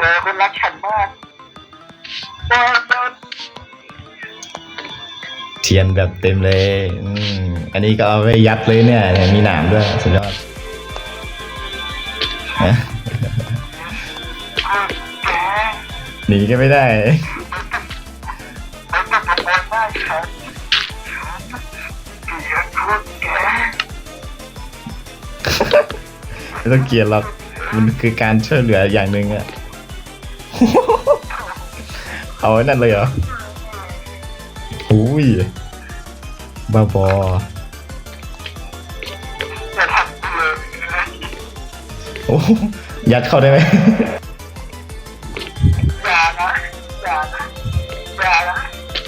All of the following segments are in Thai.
เออคุณรักฉันมากบอลบอลเทียนแบบเต็มเลยอืมอันนี้ก็เอาไว้ยัดเลยเนี่ยเนี่ยมีหนามด้วยสุดยอดนะแกหนีก็ไม่ได้ มันจะบอกว่าฉันเกลียดพวกแกไม่ต้องเกลียดหรอก มันคือการช่วยเหลืออย่างหนึ่งอะ เอาไว้นั่นเลยเหรออุ้ยบ้าบอจะทำเพื่อโอ้ยัดเข้าได้ไหมอย่านะอย่านะอย่านะ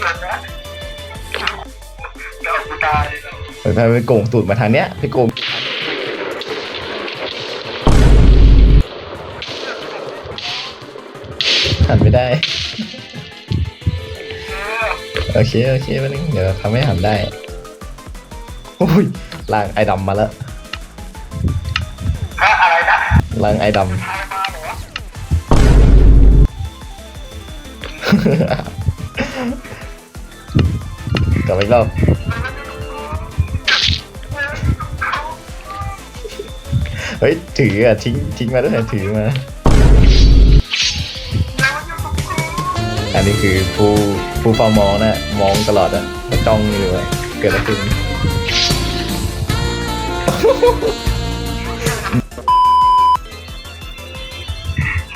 อย่านะเดี๋ยวกูตายไปไปไปโกงตูดมาทางเนี้ยไปโกง หันไม่ได้ โอเค โอเคไปนึงเดี๋ยวทำให้หันได้โอ้ยลางไอ้ดำมาแล้วฮะอะไรนะลางไอ้ดใครมาเหรอำกลับไปอีกรอบเฮ้ย ถืออะ ทิ้ง ทิ้งมาด้วย ถือมา อันนี้คือผู้ผู้เฝ้ามองนะมองตลอดอะจ้องอยู่อะเกิดอะไรขึ้น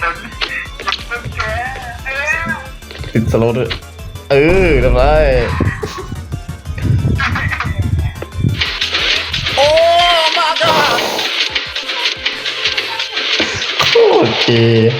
ฉันมันแกเอ๊ะติดสโลว์ด้วยเออทำไรโอ้มาก้าโคตรเกย์